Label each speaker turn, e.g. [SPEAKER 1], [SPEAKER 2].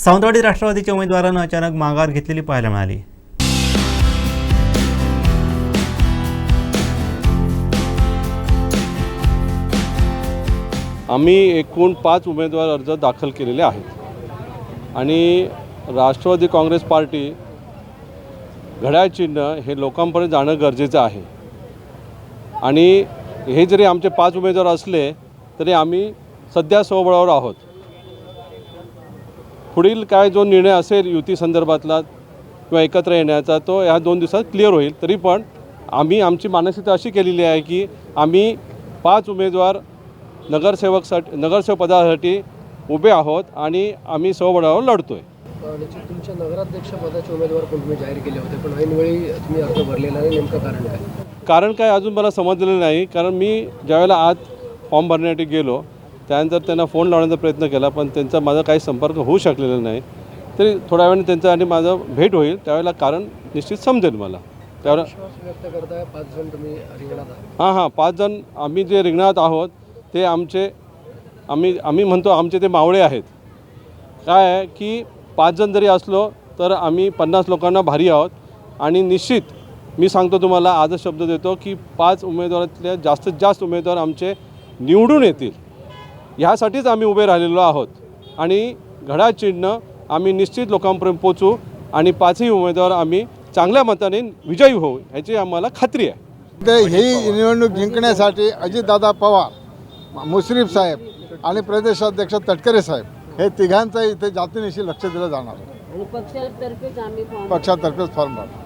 [SPEAKER 1] सावंतवाडी राष्ट्रवादीच्या उमेदवारानं अचानक माघार घेतलेली पाहायला मिळाली.
[SPEAKER 2] आम्ही एकूण पाच उमेदवार अर्ज दाखल केलेले आहेत. आणि राष्ट्रवादी काँग्रेस पार्टी घड्याळ चिन्ह हे लोकांपर्यंत जाणं गरजेचं आहे. आणि हे जरी आमचे पाच उमेदवार असले तरी आम्ही सध्या स्वबळावर आहोत. पुढील काय जो निर्णय असेल युती संदर्भातला किंवा एकत्र येण्याचा तो ह्या दोन दिवसात क्लिअर होईल. तरी पण आम्ही आमची मानसिकता अशी केलेली आहे की आम्ही पाच उमेदवार नगरसेवकसाठी नगरसेवक पदासाठी उभे आहोत आणि आम्ही स्वबळावर लढतो आहे
[SPEAKER 3] निश्चित तुमच्या नगराध्यक्ष पदाचे उमेदवार कोण तुम्ही जाहीर केले होते? पण ऐनवेळी तुम्ही अर्ज भरलेला नाही नेमकं कारण काय?
[SPEAKER 2] कारण काय अजून मला समजलेलं नाही. कारण मी ज्यावेळेला आज फॉर्म भरण्यासाठी गेलो त्यानंतर त्यांना फोन लावण्याचा प्रयत्न केला पण त्यांचा माझा काही संपर्क होऊ शकलेला नाही. तरी थोड्या वेळाने त्यांचा आणि माझं भेट होईल त्यावेळेला कारण निश्चित समजेल मला.
[SPEAKER 3] आहात.
[SPEAKER 2] हां हां पाच जण आम्ही जे रिंगणात आहोत ते आमचे आम्ही आम्ही म्हणतो आमचे ते मावळे आहेत. काय आहे की पाच जण जरी असलो तर आम्ही पन्नास लोकांना भारी आहोत. आणि निश्चित मी सांगतो तुम्हाला आजच शब्द देतो की पाच उमेदवारातल्या जास्तीत जास्त उमेदवार आमचे निवडून येतील. ह्यासाठीच आम्ही उभे राहिलेलो आहोत. आणि घड्याळ चिन्ह आम्ही निश्चित लोकांपर्यंत पोचू आणि पाचही उमेदवार आम्ही चांगल्या मताने विजयी होऊ ह्याची आम्हाला खात्री आहे.
[SPEAKER 4] ते ही निवडणूक जिंकण्यासाठी अजितदादा पवार मुश्रीफ साहेब आणि प्रदेशाध्यक्ष तटकरे साहेब हे तिघांचं इथे जातीनिशी लक्ष दिलं जाणार पक्षातर्फेच फॉर्म भरणार.